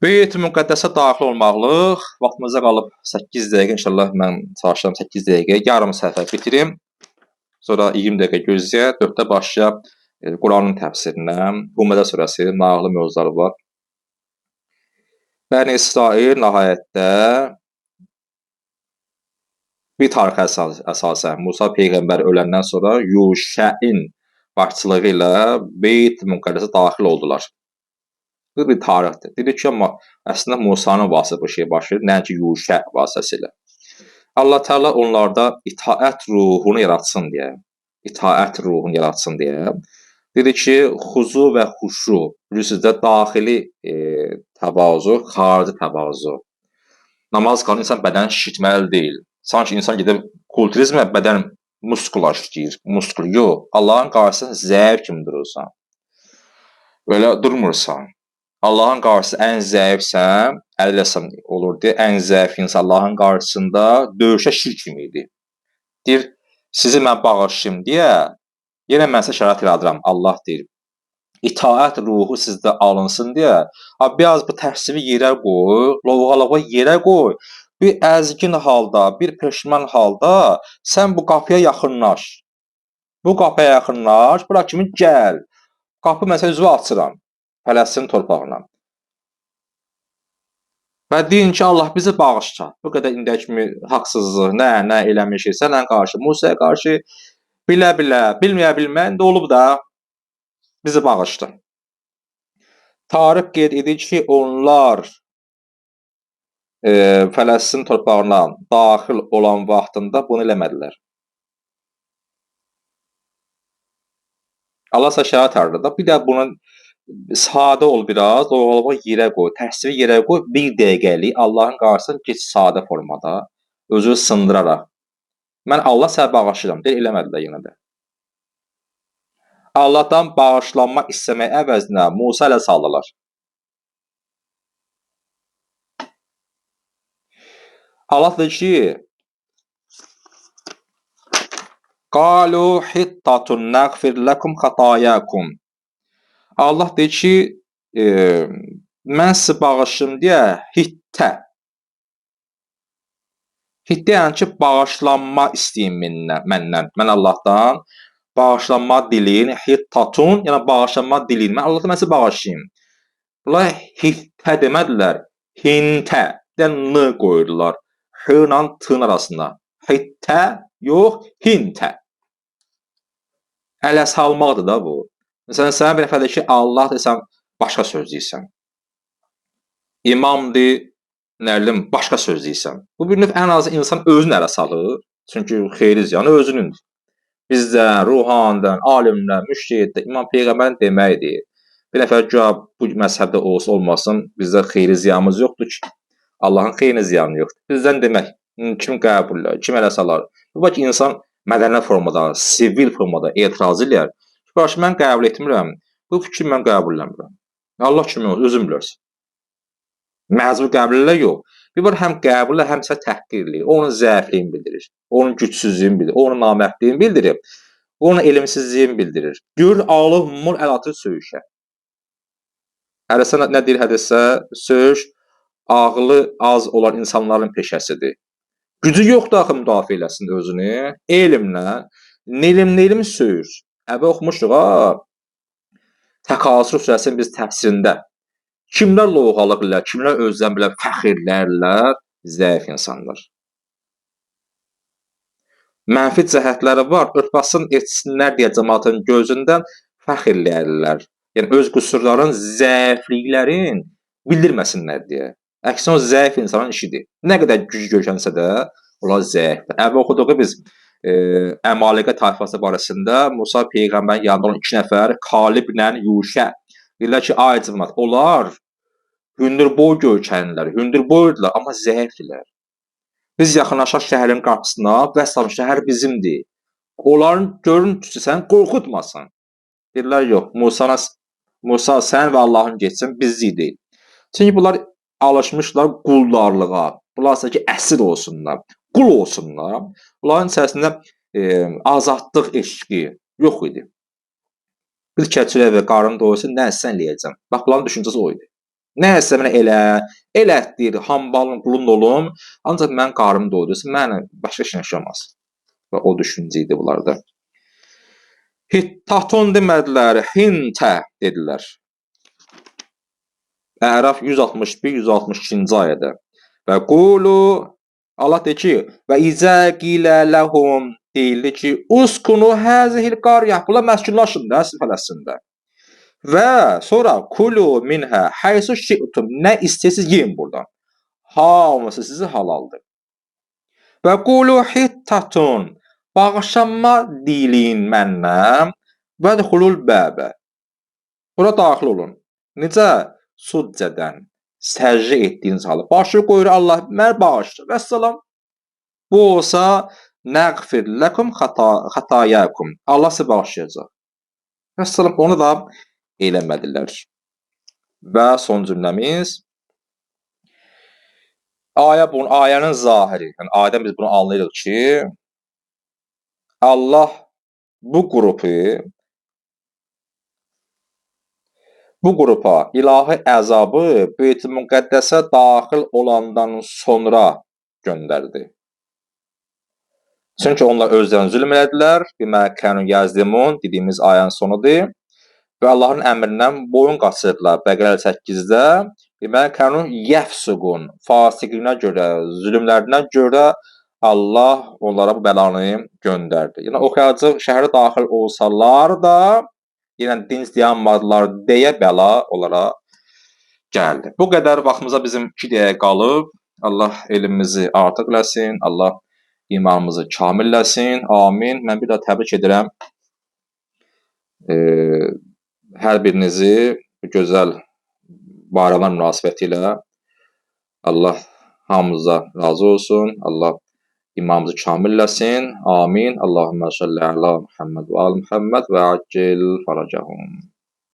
Beyt müqəddəsə daxil olmaqlıq vaxtımıza qalıb 8 dəqiqə inşallah mən çalışıram 8 dəqiqə yarım səhifə bitirim. Sonra 20 dəqiqə gözləyək, 4-də başlayaq e, Quranın təfsirinə. Humədə surəsi maraqlı mövzuları var. Bəni İsrail nəhayətdə bir tarix əsas, əsasən Musa peyğəmbər öləndən sonra Yuşəin başçılığı ilə Beyt müqəddəsə daxil oldular. Bu bir tarixdir. Dedik ki, amma əslində Musanın vasitəsilə bu şey baş verir, nəinki Yuşə vasitəsilə. Allah Teala onlarda itaət ruhunu yaratsın deyə, itaət ruhunu yaratsın deyə dedi ki, xuzu və xuşu, bilirsiniz də daxili e, təvazu, xarici təvazu. Namaz qılan insan bədəni şişirtməli deyil. Sanki insan gedib kulturizmə bədən muskulaşdırır, muskul. Yox, Allahın qarşısında zəif kimi durursan. Belə durmursan. Allahın qarşısında ən zəifsən, əlləsəm olur deyə, ən zəif insan Allahın qarşısında döyüşə şir kimi idi. Deyir, sizi mən bağışlayım deyə, yenə mən sizə şərait yaradıram. Allah deyir, itaət ruhu sizdə alınsın deyə, ha, biraz bu tərsimi yerə qoy, lovğalığı yerə qoy, bir əzgin halda, bir peşman halda sən bu qapıya yaxınlaş. Bu qapıya yaxınlaş, bura kimi gəl. Qapı məsələn üzvü açıram. Fələstin torpağına. Və deyin ki, Allah bizi bağışla. Bu qədər indiyə kimi haqsızlıq, nə, nə eləmişik sənə qarşı, Musaya qarşı bilə-bilə, bilməyə-bilmə indi olub da bizi bağışla. Tarix qeyd edir ki, onlar e, Fələstin torpağına daxil olan vaxtında bunu eləmədilər. Allah şərait harda. Bir də bunun sadə ol biraz, doğruluğu yerə qoy, təsviri yerə qoy, bir dəqiqəlik Allahın qarşısına keç sadə formada, özünü sındıraraq. Mən Allah sənə bağışlayıram, deyir, eləmədilər yenə də. Allahdan bağışlanma istəmək əvəzinə Musa ilə saldılar. Allah deyir ki, Qalu hittatun nəğfir ləkum xatayakum. Allah deyir ki, e, mən sizi bağışlayım deyə hittə. Hittə yəni ki, bağışlanma istəyin məndən, məndən. Mən Allahdan bağışlanma dileyin, hittatun, yəni bağışlanma dileyin. Mən Allahdan mən sizi bağışlayım. Bunlar hittə demədilər, hintə. Dən n qoyurlar. H ilə t arasında. Hittə, yox, hintə. Ələ salmaqdır da bu. Məsələn, sənə bir dəfə də ki, Allah desən, başqa söz deyirsən. İmamdır, nə bilim, başqa söz deyirsən. Bu bir növ ən azı insan özünü ələ salır. Çünki xeyri ziyanı özünündür. Bizdən, ruhandan, alimdən, müştəhiddən, İmam Peyğəmbərin deməyidir. Bir nəfər güya bu məzhəbdə olsa olmasın, bizdə xeyri ziyanımız yoxdur ki, Allahın xeyri ziyanı yoxdur. Bizdən demək, kim qəbullər, kim ələ salar. Bu bax insan mədəni formada, sivil formada etiraz eləyər. Bax, mən qəbul etmirəm. Bu fikri mən qəbul eləmirəm. Allah kimi özün bilirsən. Məcbur qəbullə yox. Bir var həm qəbullə, həmsə təhqirli. Onun zəifliyini bildirir. Onun gücsüzlüyünü bildirir. Onun namərdliyini bildirir. Onun elmsizliyini bildirir. Gör alıb mur əl atır söyüşə. Hərəsə nə deyir hədisdə? Söyüş ağlı az olan insanların peşəsidir. Gücü yoxdur axı müdafiə eləsin özünü. Elmlə, nelim nelim söyür. Əvvəl oxumuşduq ha. Təkasür surəsinin biz təfsirində kimlər lovğalıq ilə, kimlər özlərini belə fəxrlərlər, zəif insanlar. Mənfi cəhətləri var, örtbasın etsinlər deyə cəmaatın gözündən fəxr eləyərlər. Yəni öz qüsurların, zəifliklərin bildirməsinlər deyə. Əksinə o zəif insanın işidir. Nə qədər güc görkənsə də, onlar zəifdir. Əvvəl oxuduğu biz e, Əmalikə tayfası barəsində Musa peyğəmbərin yanında olan 2 nəfər Kaliblə Yuşə deyirlər ki, ay cəmaət, onlar hündürboy görkənlilər, hündürboydurlar, amma zəifdirlər. Biz yaxınlaşaq şəhərin qapısına, vəssalam şəhər bizimdir. Onların görüntüsü sən qorxutmasın. Deyirlər yox, Musana Musa sən və Allahın getsin, bizlik deyil. Çünki bunlar alışmışlar quldarlığa. Bunlar ki, əsir olsunlar qul olsunlar. Onların içərisində e, azadlıq eşqi yox idi. Bir keçirə və qarın doyusu nə sən eləyəcəm. Bax bunların düşüncəsi o idi. Nəsə mənə elə, elə deyir, hambalın qulun olum, ancaq mən qarnım doydursa, mənə başqa şey yaşamaz. Və o düşüncə idi bunlarda. Hittaton demədilər, hintə dedilər. Əraf 161-162-ci ayədə. Və qulu Allah deyir ki, və izə qilə ləhum deyildi ki, uskunu həzihil qariyyə. Bunlar məskunlaşın da Fələstində. Və sonra kulu minhə haysu şi'tum nə istəyirsiniz yeyin buradan. Hamısı sizi halaldır. Və qulu hittatun bağışlanma deyin məndən və dəxulul bəbə. Bura daxil olun. Necə? Succədən səcdə etdiyiniz halı. Başı qoyur Allah mənə bağışla. Vəssalam. Bu olsa nəğfir ləkum xata xatayakum. Allah sizə bağışlayacaq. Vəssalam. Onu da eləmədilər. Və son cümləmiz ayə bunun ayənin zahiri. Yəni ayədən biz bunu anlayırıq ki, Allah bu qrupu bu qrupa ilahi əzabı Beyt-i Müqəddəsə daxil olandan sonra göndərdi. Çünki onlar özlərinə zülm elədilər. Bimə kənu yazdimun dediyimiz ayənin sonudur. Və Allahın əmrindən boyun qaçırdılar. Bəqərə 8-də deməli kənu yəfsuqun fasiqliyinə görə, zülmlərinə görə Allah onlara bu bəlanı göndərdi. Yəni oxuyacaq şəhərə daxil olsalar da yenə dinc dayanmadılar deyə bəla onlara gəldi. Bu qədər vaxtımıza bizim 2 dəqiqə qalıb. Allah elmimizi artıq eləsin. Allah imanımızı kamilləsin. Amin. Mən bir daha təbrik edirəm. E, hər birinizi gözəl bayramlar münasibətilə Allah hamımıza razı olsun. Allah imamımızı kamilləsin. Amin. Allahümme salli ala Muhammed və al Muhammed və accil faracahum.